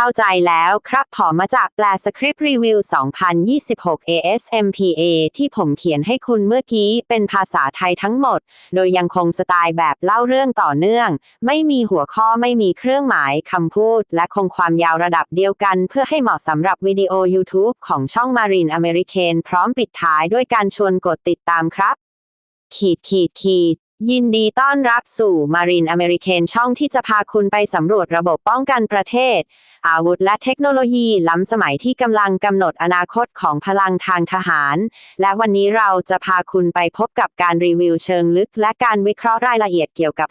เข้าใจแล้วครับผอมาจากแปลสคริปต์รีวิว 2026 ASMPA ที่ผมเขียนให้คุณเมื่อกี้เป็นภาษาไทยทั้งหมด โดยยังคงสไตล์แบบเล่าเรื่องต่อเนื่อง ไม่มีหัวข้อไม่มีเครื่องหมายคำพูด และคงความยาวระดับเดียวกัน เพื่อให้เหมาะสำหรับวิดีโอ YouTube ของช่อง Marine American พร้อมปิดท้ายด้วยการชวนกดติดตามครับ ขีดขีดขีด ยินดีต้อนรับสู่ Marine American ช่องที่จะพาคุณไปสำรวจระบบป้องกันประเทศ อาวุธและเทคโนโลยีล้ำสมัยที่กำลังกำหนดอนาคตของพลังทางทหาร และวันนี้เราจะพาคุณไปพบกับการรีวิวเชิงลึก และการวิเคราะห์รายละเอียดเกี่ยวกับ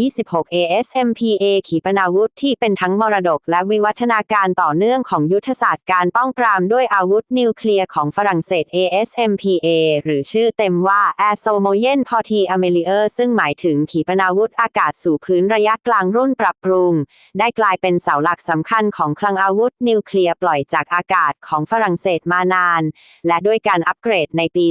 2026 ASMPA ขีปนาวุธที่เป็นทั้งมรดก และวิวัฒนาการต่อเนื่องของยุทธศาสตร์การป้องปรามด้วยอาวุธนิวเคลียร์ของฝรั่งเศส ASMPA หรือชื่อเต็มว่า Air s o Cyber ซึ่งหมายถึงขีปนาวุธอากาศสู่พื้นระยะกลางรุ่นปรับปรุง ได้กลายเป็นเสาหลักสำคัญของคลังอาวุธนิวเคลียร์ปล่อยจากอากาศของฝรั่งเศสมานาน และด้วยการอัปเกรดในปี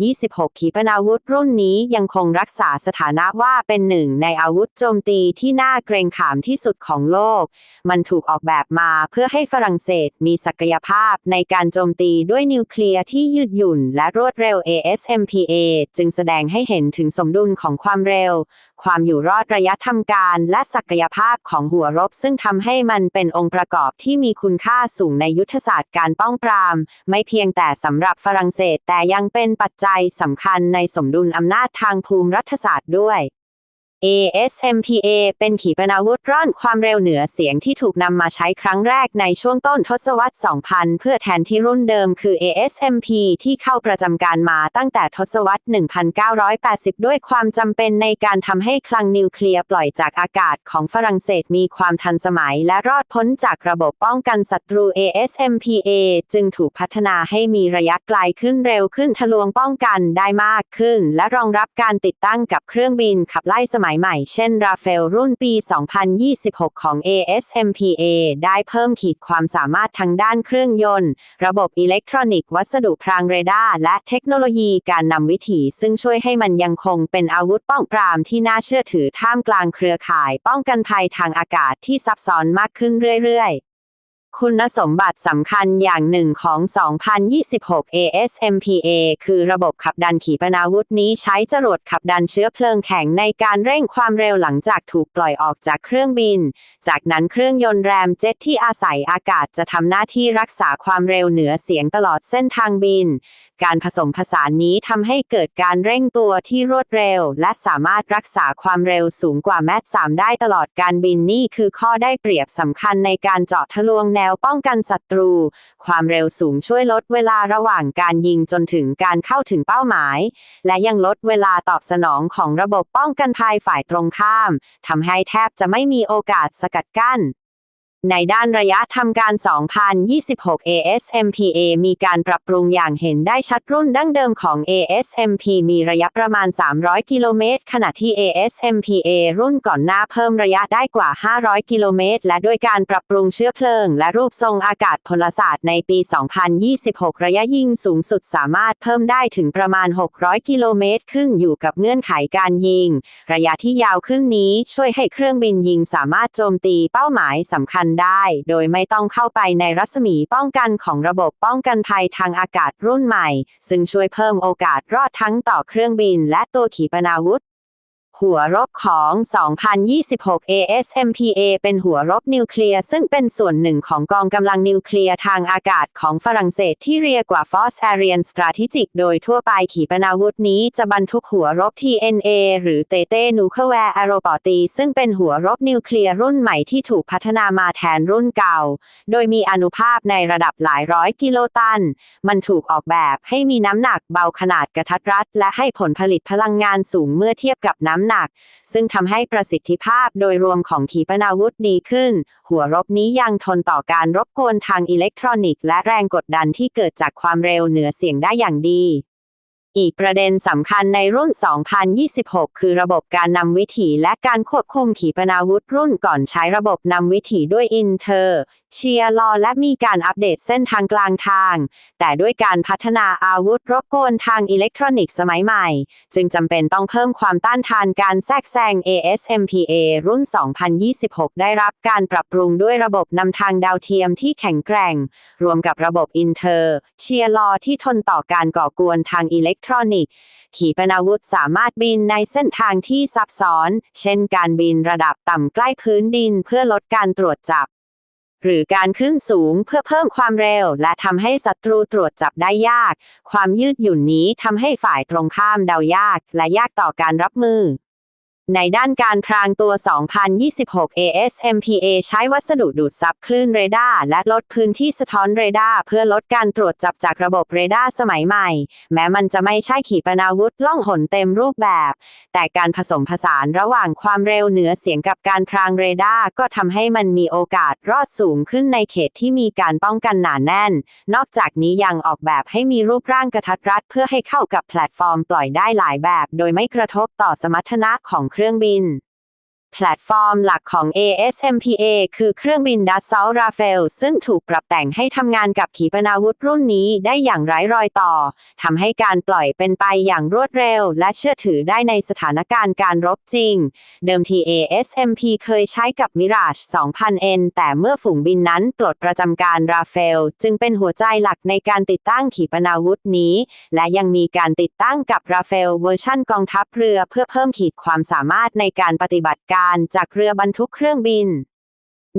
2026 ขีปนาวุธรุ่นนี้ยังคงรักษาสถานะว่าเป็นหนึ่งในอาวุธโจมตีที่น่าเกรงขามที่สุดของโลก มันถูกออกแบบมาเพื่อให้ฝรั่งเศสมีศักยภาพในการโจมตีด้วยนิวเคลียร์ที่ยืดหยุ่นและรวดเร็ว ASMPA จึงแสดงให้เห็นถึงสมดุลของความเร็ว ความอยู่รอดระยะทำการ และศักยภาพของหัวรบ ซึ่งทำให้มันเป็นองค์ประกอบที่มีคุณค่าสูงในยุทธศาสตร์การป้องปราม ไม่เพียงแต่สำหรับฝรั่งเศสแต่ยังเป็นปัจจัยสำคัญในสมดุลอำนาจทางภูมิรัฐศาสตร์ด้วย ASMPA เป็นขีปนาวุธร่อนความเร็วเหนือเสียงที่ถูกนำมาใช้ครั้งแรกในช่วงต้นทศวรรษ 2000 เพื่อแทนที่รุ่นเดิมคือ ASMP ที่เข้าประจำการมาตั้งแต่ทศวรรษ 1980 ด้วยความจำเป็นในการทำให้คลังนิวเคลียร์ปล่อยจากอากาศของฝรั่งเศสมีความทันสมัยและรอดพ้นจากระบบป้องกันศัตรู ASMPA จึงถูกพัฒนาให้มีระยะไกลขึ้นเร็วขึ้นทะลวงป้องกันได้มากขึ้น และรองรับการติดตั้งกับเครื่องบินขับไล่สมัยใหม่เช่นราเฟลรุ่นปี 2026 ของ ASMPA ได้เพิ่มขีดความสามารถทางด้านเครื่องยนต์ ระบบอิเล็กทรอนิกส์วัสดุพรางเรดาร์และเทคโนโลยีการนำวิถี ซึ่งช่วยให้มันยังคงเป็นอาวุธป้องปรามที่น่าเชื่อถือท่ามกลางเครือข่าย ป้องกันภัยทางอากาศที่ซับซ้อนมากขึ้นเรื่อยๆ คุณสมบัติสำคัญอย่างหนึ่งของ 2026 ASMPA คือระบบขับดันขีปนาวุธนี้ใช้จรวดขับดันเชื้อเพลิงแข็งในการเร่งความเร็วหลังจากถูกปล่อยออกจากเครื่องบิน จากนั้นเครื่องยนต์แรมเจ็ตที่อาศัยอากาศจะทำหน้าที่รักษาความเร็วเหนือเสียงตลอดเส้นทางบิน การผสมผสานนี้ทำให้เกิดการเร่งตัวที่รวดเร็ว และสามารถรักษาความเร็วสูงกว่าแมท3ได้ตลอดการบินนี่คือข้อได้เปรียบสำคัญในการเจาะทะลวงแนวป้องกันศัตรู ความเร็วสูงช่วยลดเวลาระหว่างการยิงจนถึงการเข้าถึงเป้าหมาย และยังลดเวลาตอบสนองของระบบป้องกันภัยฝ่ายตรงข้ามทำให้แทบจะไม่มีโอกาสสกัดกั้น ในด้านระยะทำการ 2026 ASMPA มีการปรับปรุงอย่างเห็นได้ชัดรุ่นดั้งเดิมของ ASMP มีระยะประมาณ 300 กิโลเมตร ขณะที่ ASMPA รุ่นก่อนหน้าเพิ่มระยะได้กว่า 500 กิโลเมตร และด้วยการปรับปรุงเชื้อเพลิง และรูปทรงอากาศพลศาสตร์ในปี 2026 ระยะยิงสูงสุดสามารถเพิ่มได้ถึงประมาณ 600 กิโลเมตร ขึ้นอยู่กับเงื่อนไขการยิง ระยะที่ยาวขึ้นนี้ช่วยให้เครื่องบินยิงสามารถโจมตีเป้าหมายสำคัญได้ โดยไม่ต้องเข้าไปในรัศมีป้องกันของระบบป้องกันภัยทางอากาศรุ่นใหม่ ซึ่งช่วยเพิ่มโอกาสรอดทั้งต่อเครื่องบินและตัวขีปนาวุธ หัวรบของ 2026 ASMPA เป็นหัวรบนิวเคลียร์ซึ่งเป็นส่วนหนึ่งของกองกำลังนิวเคลียร์ทางอากาศของฝรั่งเศสที่เรียกว่า Force Ariane Strategic โดยทั่วไปขีปนาวุธนี้จะบรรทุกหัวรบ TNA หรือเตเต้นูเคแวร์อโรปอตีซึ่งเป็นหัวรบนิวเคลียร์รุ่นใหม่ที่ถูกพัฒนามาแทนรุ่นเก่า โดยมีอนุภาพในระดับหลายร้อยกิโลตัน มันถูกออกแบบให้มีน้ำหนักเบาขนาดกระทัดรัดและให้ผลผลิตพลังงานสูงเมื่อเทียบกับน้ำหนัก ซึ่งทำให้ประสิทธิภาพโดยรวมของขีปนาวุธดีขึ้น หัวรบนี้ยังทนต่อการรบกวนทางอิเล็กทรอนิกส์และแรงกดดันที่เกิดจากความเร็วเหนือเสียงได้อย่างดี อีกประเด็นสำคัญในรุ่น 2026 คือระบบการนำวิถีและการควบคุมขีปนาวุธรุ่นก่อนใช้ระบบนำวิถีด้วยอินเทอร์เชียร์ลอและมีการอัปเดตเส้นทางกลางทาง แต่ด้วยการพัฒนาอาวุธรบกวนทางอิเล็กทรอนิกส์สมัยใหม่ จึงจำเป็นต้องเพิ่มความต้านทานการแทรกแซง ASMPA รุ่น 2026 ได้รับการปรับปรุงด้วยระบบนำทางดาวเทียมที่แข็งแกร่ง รวมกับระบบอินเทอร์เชียร์ลอที่ทนต่อการก่อกวนทางอิเล็กทรอนิกส์ ขีปนาวุธสามารถบินในเส้นทางที่ซับซ้อน เช่นการบินระดับต่ำใกล้พื้นดินเพื่อลดการตรวจจับ หรือการขึ้นสูงเพื่อเพิ่มความเร็ว และทำให้ศัตรูตรวจจับได้ยาก ความยืดหยุ่นนี้ทำให้ฝ่ายตรงข้ามเดายาก และยากต่อการรับมือ ในด้านการพรางตัว 2026 ASMPA ใช้วัสดุดูดซับคลื่นเรดาร์และลดพื้นที่สะท้อนเรดาร์เพื่อลดการตรวจจับจากระบบเรดาร์สมัยใหม่ แม้มันจะไม่ใช่ขีปนาวุธล่องหนเต็มรูปแบบ แต่การผสมผสานระหว่างความเร็วเหนือเสียงกับการพรางเรดาร์ก็ทำให้มันมีโอกาสรอดสูงขึ้นในเขตที่มีการป้องกันหนาแน่น นอกจากนี้ยังออกแบบให้มีรูปร่างกระทัดรัดเพื่อให้เข้ากับแพลตฟอร์มปล่อยได้หลายแบบ โดยไม่กระทบต่อสมรรถนะของเคครื่องบิน แพลตฟอร์มหลักของ ASMPA คือเครื่องบิน Dassault Rafale ซึ่งถูกปรับแต่งให้ทำงานกับขีปนาวุธรุ่นนี้ได้อย่างไร้รอยต่อทำให้การปล่อยเป็นไปอย่างรวดเร็ว และเชื่อถือได้ในสถานการณ์การรบจริง เดิมที ASMP เคยใช้กับ Mirage 2000N แต่เมื่อฝูงบินนั้นปลดประจำการ Rafale จึงเป็นหัวใจหลักในการติดตั้งขีปนาวุธนี้ และยังมีการติดตั้งกับ Rafale เวอร์ชันกองทัพเรือเพื่อเพิ่มขีดความสามารถในการปฏิบัติการจากเรือบรรทุกเครื่องบิน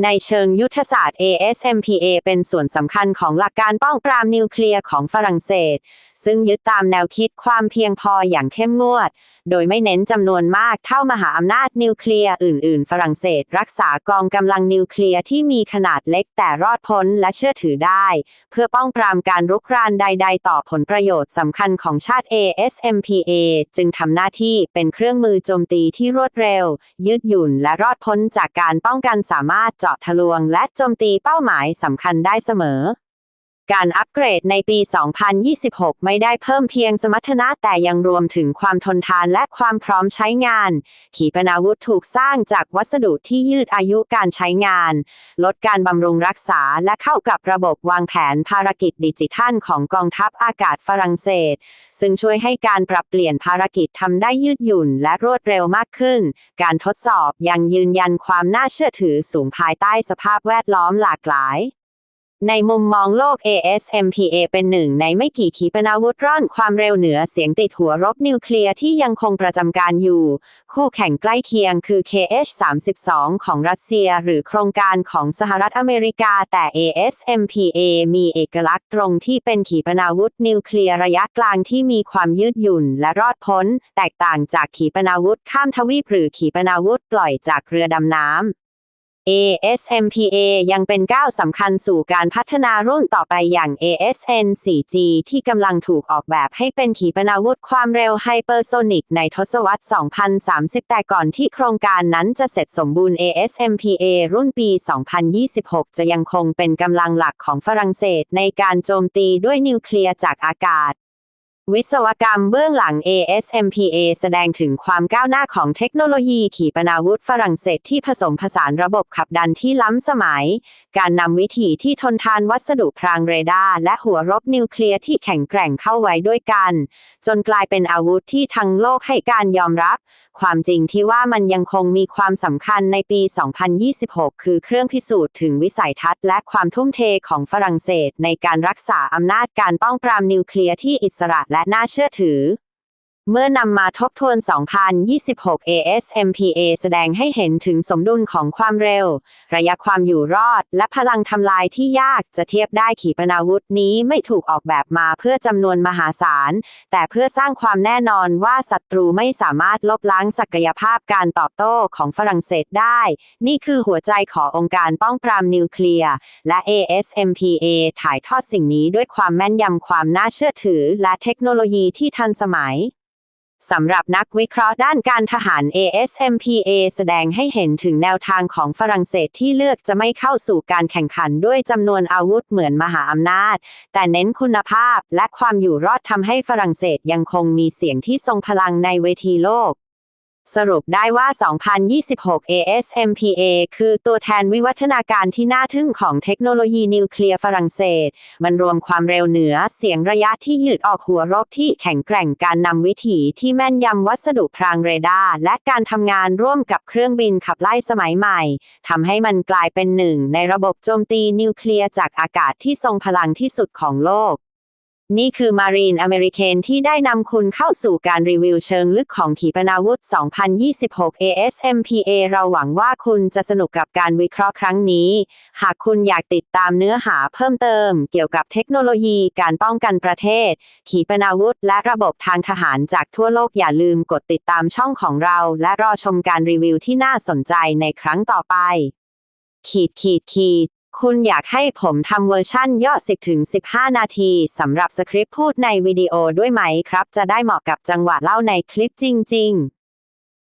ในเชิงยุทธศาสตร์ ASMPA เป็นส่วนสำคัญของหลักการป้องปรามนิวเคลียร์ของฝรั่งเศส ซึ่งยึดตามแนวคิดความเพียงพออย่างเข้มงวด โดยไม่เน้นจำนวนมากเท่ามหาอำนาจนิวเคลียร์อื่น ๆ ฝรั่งเศส รักษากองกำลังนิวเคลียร์ที่มีขนาดเล็กแต่รอดพ้นและเชื่อถือได้ เพื่อป้องปรามการรุกรานใด ๆ ต่อผลประโยชน์สำคัญของชาติ ASMPA จึงทำหน้าที่เป็นเครื่องมือโจมตีที่รวดเร็ว ยืดหยุ่นและรอดพ้นจากการป้องกันสามารถเจาะทะลวงและโจมตีเป้าหมายสำคัญได้เสมอ การอัปเกรดในปี 2026 ไม่ได้เพิ่มเพียงสมรรถนะแต่ยังรวมถึงความทนทานและความพร้อมใช้งาน ขีปนาวุธถูกสร้างจากวัสดุที่ยืดอายุการใช้งาน ลดการบำรุงรักษาและเข้ากับระบบวางแผนภารกิจดิจิทัลของกองทัพอากาศฝรั่งเศส ซึ่งช่วยให้การปรับเปลี่ยนภารกิจทำได้ยืดหยุ่นและรวดเร็วมากขึ้น การทดสอบยังยืนยันความน่าเชื่อถือสูงภายใต้สภาพแวดล้อมหลากหลาย ในมุมมองโลก ASMPA เป็นหนึ่งในไม่กี่ขีปนาวุธร่อนความเร็วเหนือเสียงติดหัวรบนิวเคลียร์ที่ยังคงประจำการอยู่ คู่แข่งใกล้เคียงคือ KH-32 ของรัสเซียหรือโครงการของสหรัฐอเมริกาแต่ ASMPA มีเอกลักษณ์ตรงที่เป็นขีปนาวุธนิวเคลียร์ระยะกลางที่มีความยืดหยุ่นและรอดพ้น แตกต่างจากขีปนาวุธข้ามทวีปหรือขีปนาวุธปล่อยจากเรือดำน้ำ ASMPA ยังเป็นก้าวสำคัญสู่การพัฒนารุ่นต่อไปอย่าง ASN 4G ที่กำลังถูกออกแบบให้เป็นขีปนาวุธความเร็วไฮเปอร์โซนิกในทศวรรษ 2030 แต่ก่อนที่โครงการนั้นจะเสร็จสมบูรณ์ ASMPA รุ่นปี 2026 จะยังคงเป็นกำลังหลักของฝรั่งเศสในการโจมตีด้วยนิวเคลียร์จากอากาศ วิศวกรรมเบื้องหลัง ASMPA แสดงถึงความก้าวหน้าของเทคโนโลยีขีปนาวุธฝรั่งเศสที่ผสมผสานระบบขับดันที่ล้ำสมัย การนำวิถีที่ทนทานวัสดุพรางเรดาร์และหัวรบนิวเคลียร์ที่แข็งแกร่งเข้าไว้ด้วยกัน จนกลายเป็นอาวุธที่ทั้งโลกให้การยอมรับ ความจริงที่ว่ามันยังคงมีความสำคัญในปี 2026 คือเครื่องพิสูจน์ถึงวิสัยทัศน์และความทุ่มเทของฝรั่งเศส ในการรักษาอำนาจการป้องปรามนิวเคลียร์ที่อิสระและและน่าเชื่อถือ เมื่อนำมาทบทวน 2026 ASMPA แสดงให้เห็นถึงสมดุลของความเร็ว ระยะความอยู่รอด และพลังทำลายที่ยากจะเทียบได้ขีปนาวุธนี้ไม่ถูกออกแบบมาเพื่อจำนวนมหาศาล แต่เพื่อสร้างความแน่นอนว่าศัตรูไม่สามารถลบล้างศักยภาพการตอบโต้ของฝรั่งเศสได้ นี่คือหัวใจขององค์การป้องปรามนิวเคลียร์และ ASMPA ถ่ายทอดสิ่งนี้ด้วยความแม่นยำความน่าเชื่อถือ และเทคโนโลยีที่ทันสมัย สำหรับนักวิเคราะห์ด้านการทหาร ASMPA แสดงให้เห็นถึงแนวทางของฝรั่งเศสที่เลือกจะไม่เข้าสู่การแข่งขันด้วยจำนวนอาวุธเหมือนมหาอำนาจ แต่เน้นคุณภาพและความอยู่รอดทำให้ฝรั่งเศสยังคงมีเสียงที่ทรงพลังในเวทีโลก สรุปได้ว่า 2026 ASMPA คือตัวแทนวิวัฒนาการที่น่าทึ่งของเทคโนโลยีนิวเคลียร์ฝรั่งเศส มันรวมความเร็วเหนือเสียงระยะที่ยืดออกหัวรบที่แข็งแกร่งการนำวิถีที่แม่นยำวัสดุพรางเรดาร์และการทำงานร่วมกับเครื่องบินขับไล่สมัยใหม่ทำให้มันกลายเป็นหนึ่งในระบบโจมตีนิวเคลียร์จากอากาศที่ทรงพลังที่สุดของโลก นี่คือ Marine American ที่ได้นำคุณเข้าสู่การรีวิวเชิงลึกของขีปนาวุธ 2026 ASMPA เราหวังว่าคุณจะสนุกกับการวิเคราะห์ครั้งนี้ หากคุณอยากติดตามเนื้อหาเพิ่มเติม เกี่ยวกับเทคโนโลยีการป้องกันประเทศ ขีปนาวุธ และระบบทางทหารจากทั่วโลกอย่าลืมกดติดตามช่องของเรา และรอชมการรีวิวที่น่าสนใจในครั้งต่อไป ขีดขีดขีด คุณอยากให้ผมทำเวอร์ชั่นย่อ 10-15 นาทีสำหรับสคริปต์พูดในวิดีโอด้วยไหมครับ จะได้เหมาะกับจังหวะเล่าในคลิปจริง ๆ